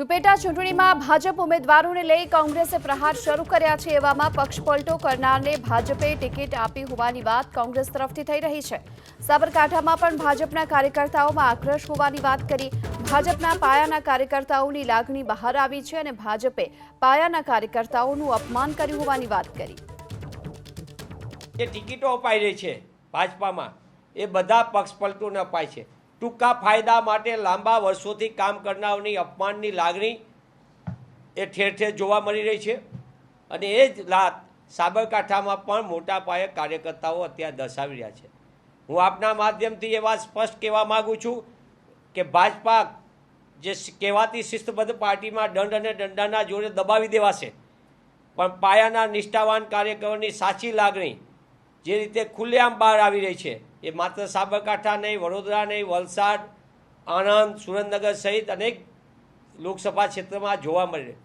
તો પેટા ચૂંટણીમાં ભાજપ ઉમેદવારોને લઈ કોંગ્રેસે પ્રહાર શરૂ કર્યા છે એવામાં પક્ષ પલટો કરનારને ભાજપે ટિકિટ આપી હોવાની વાત કોંગ્રેસ તરફથી થઈ રહી છે. સાબરકાંઠામાં પણ ભાજપના કાર્યકર્તાઓમાં આક્રોશ હોવાની વાત કરી. ભાજપના પાયાના કાર્યકર્તાઓની લાગણી બહાર આવી છે અને ભાજપે પાયાના કાર્યકર્તાઓનું અપમાન કર્યું હોવાની વાત કરી. જે ટિકિટો અપાઈ રહી છે ભાજપામાં, એ બધા પક્ષ પલટોને અપાય છે. ટૂંકા ફાયદા માટે લાંબા વર્ષોથી કામ કરનારની અપમાનની લાગણી એ ઠેર ઠેર જોવા મળી રહી છે. અને એ જ લાત સાબરકાંઠામાં પણ મોટા પાયે કાર્યકર્તાઓ અત્યારે દર્શાવી રહ્યા છે. હું આપના માધ્યમથી એ વાત સ્પષ્ટ કહેવા માગું છું કે ભાજપા જે કહેવાતી શિસ્તબદ્ધ પાર્ટીમાં દંડ અને દંડાના જોડે દબાવી દેવાશે. પણ પાયાના નિષ્ઠાવાન કાર્યકરોની સાચી લાગણી જે રીતે ખુલ્લેઆમ બહાર આવી રહી છે, એ માત્ર સાબરકાંઠા નહીં, વડોદરા નહીં, વલસાડ, આણંદ, સુરેન્દ્રનગર સહિત અનેક લોકસભા ક્ષેત્રમાં જોવા મળી